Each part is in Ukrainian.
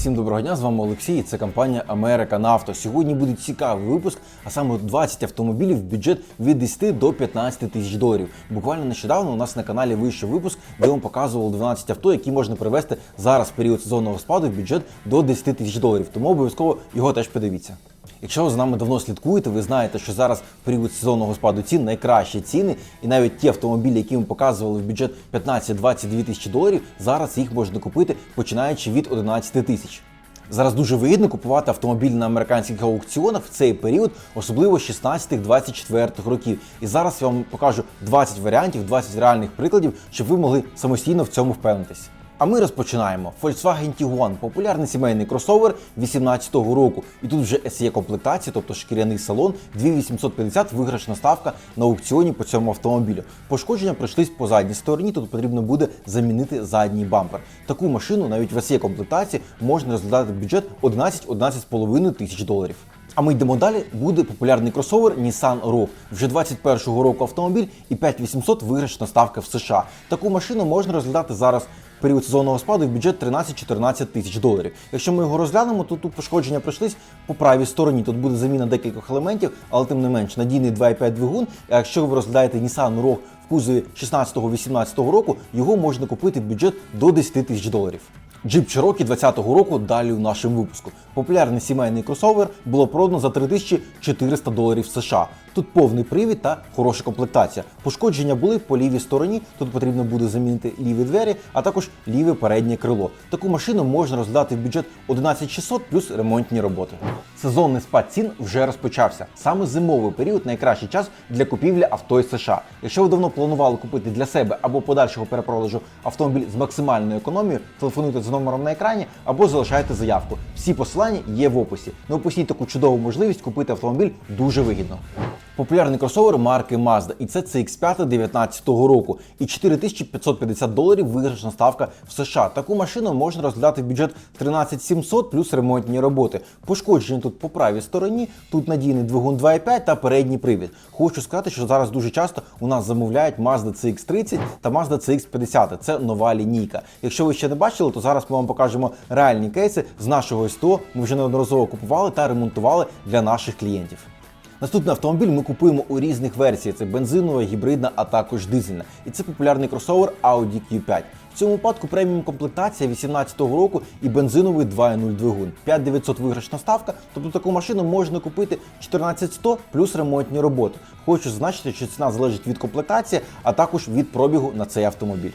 Всім доброго дня, з вами Олексій. і Це компанія Америка Нафто. Сьогодні буде цікавий випуск, а саме 20 автомобілів в бюджет від 10 до 15 тисяч доларів. Буквально нещодавно у нас на каналі вийшов випуск, де вам показували 12 авто, які можна привезти зараз в період сезонного спаду в бюджет до 10 тисяч доларів. Тому обов'язково його теж подивіться. Якщо ви з нами давно слідкуєте, ви знаєте, що зараз в період сезонного спаду цін найкращі ціни, і навіть ті автомобілі, які ми показували в бюджет 15-22 тисячі доларів, зараз їх можна купити починаючи від 11 тисяч. Зараз дуже вигідно купувати автомобіль на американських аукціонах в цей період, особливо 16-24 років. І зараз я вам покажу 20 варіантів, 20 реальних прикладів, щоб ви могли самостійно в цьому впевнитись. А ми розпочинаємо. Volkswagen Tiguan – популярний сімейний кросовер 18-го року. І тут вже SE комплектація, тобто шкіряний салон, 2850 виграшна ставка на аукціоні по цьому автомобілю. Пошкодження пройшлись по задній стороні, тут потрібно буде замінити задній бампер. Таку машину навіть в SE комплектації можна розглядати бюджет 11-11,5 тисяч доларів. А ми йдемо далі. Буде популярний кросовер Nissan Rogue. Вже 21-го року автомобіль і 5800 виграшна ставка в США. Таку машину можна розглядати зараз період сезонного спаду в бюджет 13-14 тисяч доларів. Якщо ми його розглянемо, то тут пошкодження пройшлись по правій стороні. Тут буде заміна декількох елементів, але тим не менш надійний 2,5 двигун. А якщо ви розглядаєте Nissan Rogue в кузові 16-18 року, його можна купити в бюджет до 10 тисяч доларів. Джип Cherokee 20-го року далі в нашому випуску. Популярний сімейний кросовер було продано за 3400 доларів США. Тут повний привід та хороша комплектація. Пошкодження були по лівій стороні. Тут потрібно буде замінити ліві двері, а також ліве переднє крило. Таку машину можна роздати в бюджет 11600 плюс ремонтні роботи. Сезонний спад цін вже розпочався. Саме зимовий період найкращий час для купівлі авто із США. Якщо ви давно планували купити для себе або подальшого перепродажу автомобіль з максимальною економією, телефонуйте за номером на екрані або залишайте заявку. Всі посилання є в описі. Не опустіть таку чудову можливість купити автомобіль дуже вигідно. Популярний кросовер марки Mazda, і це CX-5 19-го року, і 4550 доларів виграшна ставка в США. Таку машину можна розглядати в бюджет 13700 плюс ремонтні роботи. Пошкодження тут по правій стороні, тут надійний двигун 2.5 та передній привід. Хочу сказати, що зараз дуже часто у нас замовляють Mazda CX-30 та Mazda CX-50. Це нова лінійка. Якщо ви ще не бачили, то зараз ми вам покажемо реальні кейси з нашого СТО. Ми вже неодноразово купували та ремонтували для наших клієнтів. Наступний автомобіль ми купуємо у різних версіях: це бензинова, гібридна, а також дизельна. І це популярний кросовер Audi Q5. В цьому випадку преміум комплектація 18-го року і бензиновий 2.0 двигун. 5900 виграшна ставка, тобто таку машину можна купити 14100 плюс ремонтні роботи. Хочу зазначити, що ціна залежить від комплектації, а також від пробігу на цей автомобіль.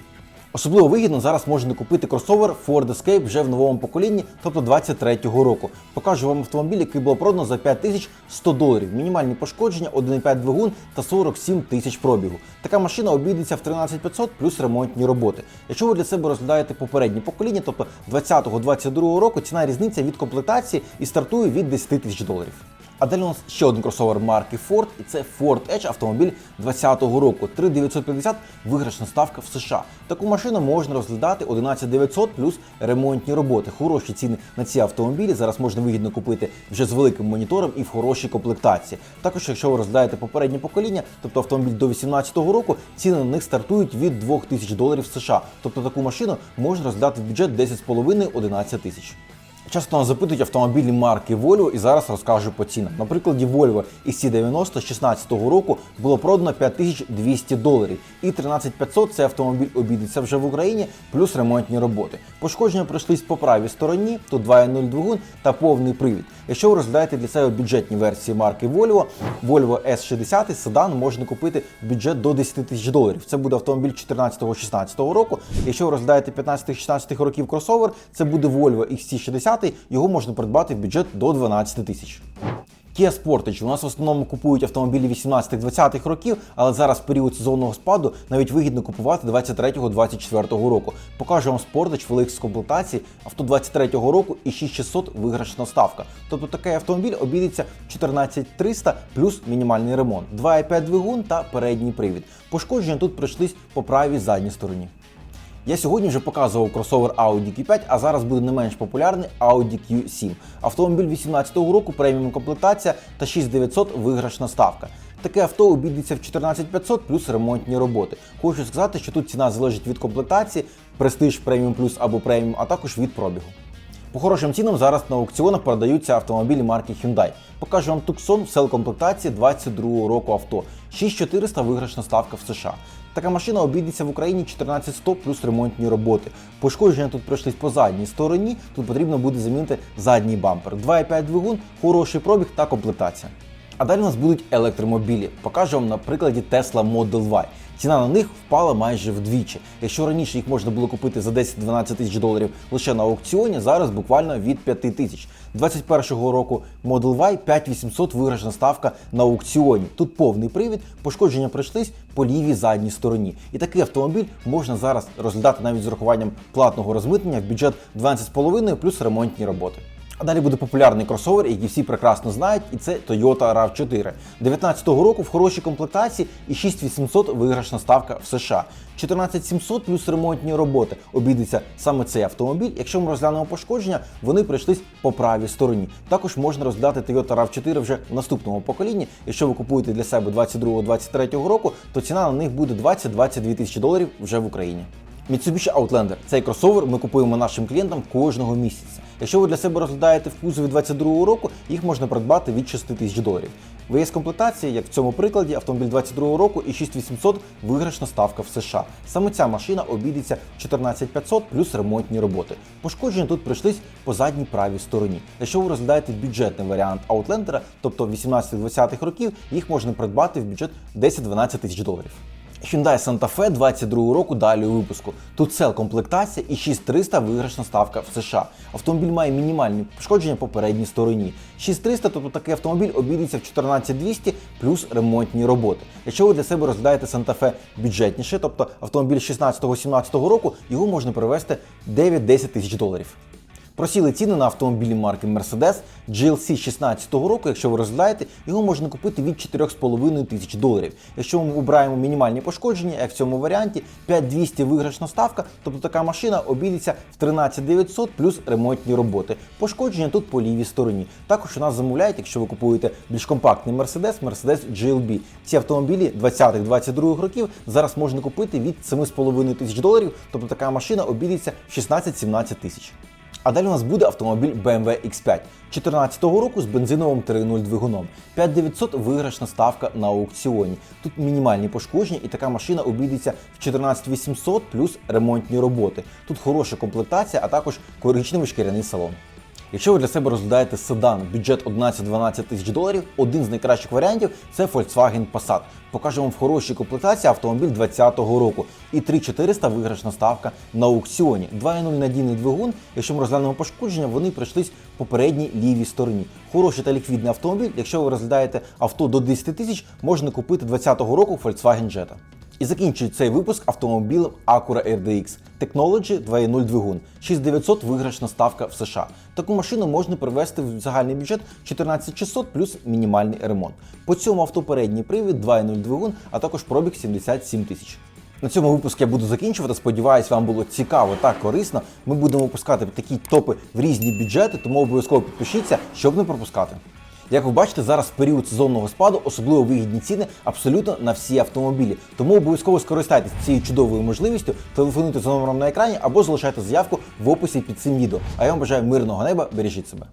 Особливо вигідно зараз можна купити кросовер Ford Escape вже в новому поколінні, тобто 23-го року. Покажу вам автомобіль, який було продано за 5100 доларів. Мінімальні пошкодження, 1,5 двигун та 47 тисяч пробігу. Така машина обійдеться в 13500 плюс ремонтні роботи. Якщо ви для себе розглядаєте попереднє покоління, тобто 20-22 року, ціна різниця від комплектації і стартує від 10 тисяч доларів. А далі у нас ще один кросовер марки Ford, і це Ford Edge автомобіль 2020 року. 3950 виграшна ставка в США. Таку машину можна розглядати 11900 плюс ремонтні роботи. Хороші ціни на ці автомобілі зараз можна вигідно купити вже з великим монітором і в хорошій комплектації. Також, якщо ви розглядаєте попереднє покоління, тобто автомобіль до 2018 року, ціни на них стартують від 2000 доларів США. Тобто таку машину можна розглядати в бюджет 10,5-11 тисяч. Часто нас запитують автомобілі марки Volvo і зараз розкажу по цінам. На прикладі Volvo XC90 16 року було продано 5200 доларів і 13500 цей автомобіль обійдеться вже в Україні, плюс ремонтні роботи. Пошкодження пройшлись по правій стороні, тут 2.0 двигун та повний привід. Якщо ви розглядаєте для себе бюджетні версії марки Volvo, Volvo S60 седан можна купити в бюджет до 10 тисяч доларів. Це буде автомобіль 14-16 року. Якщо ви розглядаєте 15-16 років кросовер, це буде Volvo XC60 його можна придбати в бюджет до 12 тисяч. Kia Sportage. У нас в основному купують автомобілі 18-20-х років, але зараз в період сезонного спаду навіть вигідно купувати 23-24 року. Покажу вам Sportage в з комплектації авто 23-го року і 6600 виграшна ставка. Тобто такий автомобіль обійдеться 14300 плюс мінімальний ремонт, 2,5 двигун та передній привід. Пошкодження тут пройшлись по правій задній стороні. Я сьогодні вже показував кросовер Audi Q5, а зараз буде не менш популярний Audi Q7. Автомобіль 18-го року, преміум комплектація та 6900 виграшна ставка. Таке авто обійдеться в 14500 плюс ремонтні роботи. Хочу сказати, що тут ціна залежить від комплектації, престиж преміум плюс або преміум, а також від пробігу. По хорошим цінам зараз на аукціонах продаються автомобілі марки Hyundai. Покажу вам Tucson в сел-комплектації 22 року авто. 6400 виграшна ставка в США. Така машина обійдеться в Україні 14100 плюс ремонтні роботи. Пошкодження тут пройшлись по задній стороні. Тут потрібно буде замінити задній бампер. 2,5 двигун, хороший пробіг та комплектація. А далі у нас будуть електромобілі. Покажу вам на прикладі Tesla Model Y. Ціна на них впала майже вдвічі. Якщо раніше їх можна було купити за 10-12 тисяч доларів лише на аукціоні, зараз буквально від 5 тисяч. 21-го року Model Y 5800 виграшна ставка на аукціоні. Тут повний привід, пошкодження прийшлись по лівій задній стороні. І такий автомобіль можна зараз розглядати навіть з урахуванням платного розмитнення в бюджет 12,5 плюс ремонтні роботи. А далі буде популярний кросовер, який всі прекрасно знають, і це Toyota RAV4. 19-го року в хорошій комплектації і 6800 виграшна ставка в США. 14700 плюс ремонтні роботи. Обійдеться саме цей автомобіль. Якщо ми розглянемо пошкодження, вони прийшлись по правій стороні. Також можна розглядати Toyota RAV4 вже в наступному поколінні. Якщо ви купуєте для себе 22-23 року, то ціна на них буде 20-22 тисячі доларів вже в Україні. Mitsubishi Outlander. Цей кросовер ми купуємо нашим клієнтам кожного місяця. Якщо ви для себе розглядаєте в кузові 22 року, їх можна придбати від 6 тисяч доларів. ВС комплектація, як в цьому прикладі, автомобіль 22 року і 6800 виграшна ставка в США. Саме ця машина обійдеться 14500 плюс ремонтні роботи. Пошкодження тут прийшлись по задній правій стороні. Якщо ви розглядаєте бюджетний варіант Outlander, тобто 18-20-х років, їх можна придбати в бюджет 10-12 тисяч доларів. Hyundai Santa Fe 22 року далі у випуску. Тут сел комплектація і 6300 виграшна ставка в США. Автомобіль має мінімальні пошкодження по передній стороні. 6300, тобто такий автомобіль обійдеться в 14200 плюс ремонтні роботи. Якщо ви для себе розглядаєте Santa Fe бюджетніше, тобто автомобіль 16-17 року, його можна привезти 9-10 тисяч доларів. Просіли ціни на автомобілі марки Mercedes GLC 16 року. Якщо ви розглядаєте, його можна купити від 4,5 тисяч доларів. Якщо ми обираємо мінімальні пошкодження, як в цьому варіанті, 5200 виграшна ставка, тобто така машина обійдеться в 13900 плюс ремонтні роботи. Пошкодження тут по лівій стороні. Також у нас замовляють, якщо ви купуєте більш компактний Mercedes, Mercedes GLB. Ці автомобілі 20-22 років зараз можна купити від 7,5 тисяч доларів, тобто така машина обійдеться в 16-17 тисяч. А далі у нас буде автомобіль BMW X5 14-го року з бензиновим 3.0 двигуном. 5900 виграшна ставка на аукціоні. Тут мінімальні пошкодження, і така машина обійдеться в 14800 плюс ремонтні роботи. Тут хороша комплектація, а також коричневий шкіряний салон. Якщо ви для себе розглядаєте седан, бюджет 11-12 тисяч доларів, один з найкращих варіантів це Volkswagen Passat. Покажу вам в хорошій комплектації автомобіль 2020 року і 3400 виграшна ставка на аукціоні. 2.0 надійний двигун. Якщо ми розглянемо пошкодження, вони прийшлись по передній лівій стороні. Хороший та ліквідний автомобіль. Якщо ви розглядаєте авто до 10 тисяч, можна купити 2020 року Volkswagen Jetta. І закінчує цей випуск автомобілем Acura RDX Technology 2.0 двигун. 6900 виграшна ставка в США. Таку машину можна привезти в загальний бюджет 14600 плюс мінімальний ремонт. По цьому авто передній привід 2.0 двигун, а також пробіг 77 тисяч. На цьому випуску я буду закінчувати. Сподіваюсь, вам було цікаво та корисно. Ми будемо випускати такі топи в різні бюджети, тому обов'язково підпишіться, щоб не пропускати. Як ви бачите, зараз період сезонного спаду особливо вигідні ціни абсолютно на всі автомобілі. Тому обов'язково скористайтесь цією чудовою можливістю, телефонуйте за номером на екрані або залишайте заявку в описі під цим відео. А я вам бажаю мирного неба, бережіть себе.